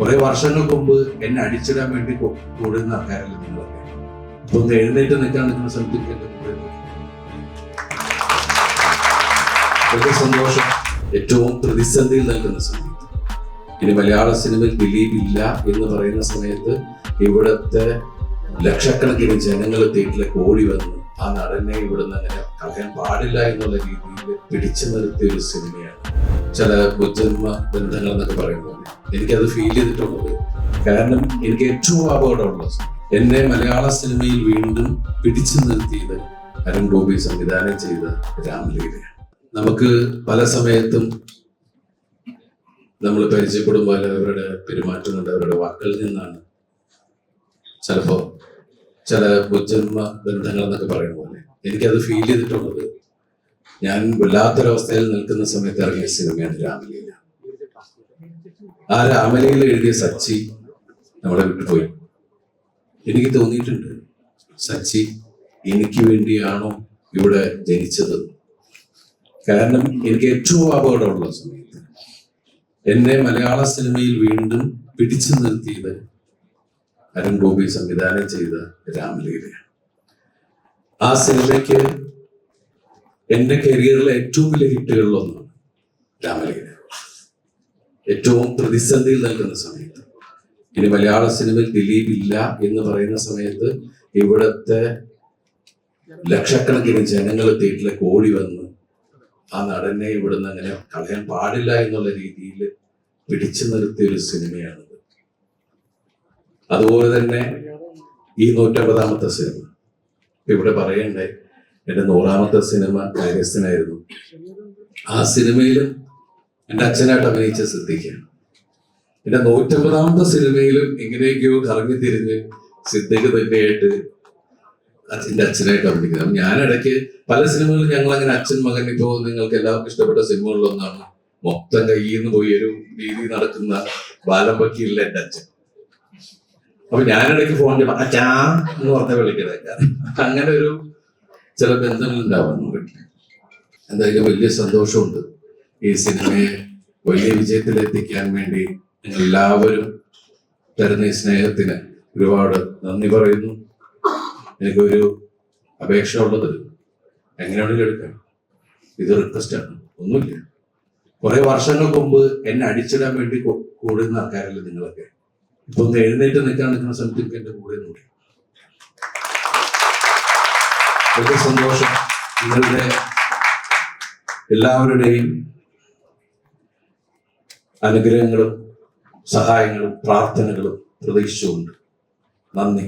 കുറെ വർഷങ്ങൾക്ക് മുമ്പ് എന്നെ അടിച്ചിടാൻ വേണ്ടി കൂടുന്ന ആൾക്കാരല്ലേ നിങ്ങളൊക്കെ. ഇപ്പൊ ഒന്ന് എഴുന്നേറ്റ് നിൽക്കാൻ നിൽക്കുന്ന സ്ഥലത്തേക്ക് വളരെ സന്തോഷം. ഏറ്റവും പ്രതിസന്ധിയിൽ നിൽക്കുന്ന സമയത്ത്. ഇനി മലയാള സിനിമയിൽ ദിലീപ് ഇല്ല എന്ന് പറയുന്ന സമയത്ത് ഇവിടുത്തെ ലക്ഷക്കണക്കിന് ജനങ്ങൾ തിയേറ്ററിലേക്ക് ഓടി വന്നു. ആ നടനെ ഇവിടുന്ന് അങ്ങനെ കളയാൻ പാടില്ല എന്നുള്ള രീതിയിൽ പിടിച്ചു നിർത്തിയ ഒരു സിനിമയാണ്. ചില ബുദ്ധന്മ ബന്ധങ്ങൾ എന്നൊക്കെ പറയുന്നത് എനിക്കത് ഫീൽ ചെയ്തിട്ടുള്ളത് കാരണം എനിക്ക് ഏറ്റവും അപകടമുള്ളത് എന്നെ മലയാള സിനിമയിൽ വീണ്ടും പിടിച്ചു നിർത്തിയത് അരുൺ ഗോപി സംവിധാനം ചെയ്ത രാമലീലയാണ്. നമുക്ക് പല സമയത്തും നമ്മൾ പരിചയപ്പെടുമ്പോൾ അവരുടെ പെരുമാറ്റം കൊണ്ട് അവരുടെ വാക്കുകളിൽ നിന്നാണ് ചിലപ്പോ ചില ബുദ്ധന്മ ബന്ധങ്ങൾ എന്നൊക്കെ പറയുന്ന പോലെ. എനിക്കത് ഫീൽ ചെയ്തിട്ടുള്ളത് ഞാൻ വല്ലാത്തൊരവസ്ഥയിൽ നിൽക്കുന്ന സമയത്ത് ഇറങ്ങിയ സിനിമയാണ് രാമലീല. ആ രാമലീല എഴുതിയ സച്ചി നമ്മളെ വിട്ടുപോയി എനിക്ക് തോന്നിയിട്ടുണ്ട് സച്ചി എനിക്ക് വേണ്ടിയാണോ ഇവിടെ ജനിച്ചത്? കാരണം എനിക്ക് ഏറ്റവും അപകടമുള്ള സമയത്ത് എന്നെ മലയാള സിനിമയിൽ വീണ്ടും പിടിച്ചു നിർത്തിയത് അരുൺ ഗോപി സംവിധാനം ചെയ്ത രാമലീലയാണ്. ആ സിനിമയ്ക്ക് എന്റെ കരിയറിലെ ഏറ്റവും വലിയ ഹിറ്റുകളിൽ ഒന്നാണ് രാമലീല. ഏറ്റവും പ്രതിസന്ധിയിൽ നിൽക്കുന്ന സമയത്ത്. ഇനി മലയാള സിനിമയിൽ ദിലീപ് ഇല്ല എന്ന് പറയുന്ന സമയത്ത് ഇവിടുത്തെ ലക്ഷക്കണക്കിന് ജനങ്ങൾ തിയേറ്ററിലേക്ക് ഓടി വന്ന് ആ നടനെ ഇവിടുന്ന് അങ്ങനെ കളയാൻ പാടില്ല എന്നുള്ള രീതിയിൽ പിടിച്ചു നിർത്തിയ ഒരു സിനിമയാണിത്. അതുപോലെ തന്നെ ഈ നൂറ്റമ്പതാമത്തെ സിനിമ. ഇവിടെ പറയണ്ടേ എന്റെ നൂറാമത്തെ സിനിമ ടൈനസിനായിരുന്നു ആ സിനിമയിലും എന്റെ അച്ഛനായിട്ട് അഭിനയിച്ച സിദ്ദിഖാണ് എന്റെ നൂറ്റമ്പതാമത്തെ സിനിമയിലും എങ്ങനെയൊക്കെയോ കറങ്ങി തിരിഞ്ഞ് സിദ്ദിഖ് തന്നെയായിട്ട് എന്റെ അച്ഛനായിട്ട് അഭിനയിക്കുന്നത്. ഞാനിടയ്ക്ക് ഞാൻ ഇടയ്ക്ക് പല സിനിമകളും ഞങ്ങൾ അങ്ങനെ അച്ഛൻ മകൻ ഇപ്പോ നിങ്ങൾക്ക് എല്ലാവർക്കും ഇഷ്ടപ്പെട്ട സിനിമകളിലൊന്നാണ് മൊത്തം കയ്യിൽ നിന്ന് പോയി ഒരു രീതി നടക്കുന്ന ബാലം എന്റെ അച്ഛൻ. അപ്പൊ ഞാനിടയ്ക്ക് ഫോൺ അച്ഛാ എന്ന് പറഞ്ഞ വിളിക്കണേ. അങ്ങനെ ഒരു ചില ബന്ധങ്ങൾ വീട്ടിൽ എന്തായാലും വലിയ സന്തോഷമുണ്ട് ഈ സിനിമയെ വലിയ വിജയത്തിലെത്തിക്കാൻ വേണ്ടി നിങ്ങൾ എല്ലാവരും തരുന്ന ഈ സ്നേഹത്തിന് ഒരുപാട് നന്ദി പറയുന്നു. എനിക്കൊരു അപേക്ഷ ഉള്ളത് എങ്ങനെയാണെങ്കിലും എടുക്കാം. ഇത് റിക്വസ്റ്റ് ആണ്. ഒന്നുമില്ല. കുറെ വർഷങ്ങൾക്ക് മുമ്പ് എന്നെ അടിച്ചിടാൻ വേണ്ടി കൂടുന്ന ആൾക്കാരല്ലേ നിങ്ങളൊക്കെ. ഇപ്പൊ ഒന്ന് എഴുന്നേറ്റ് നിൽക്കാൻ നിൽക്കുന്ന സ്ഥലത്തേക്ക് എന്റെ കൂടെ നോക്കി വളരെ സന്തോഷം. നിങ്ങളുടെ എല്ലാവരുടെയും അനുഗ്രഹങ്ങളും സഹായങ്ങളും പ്രാർത്ഥനകളും പ്രതീക്ഷിച്ചുകൊണ്ട് നന്ദി.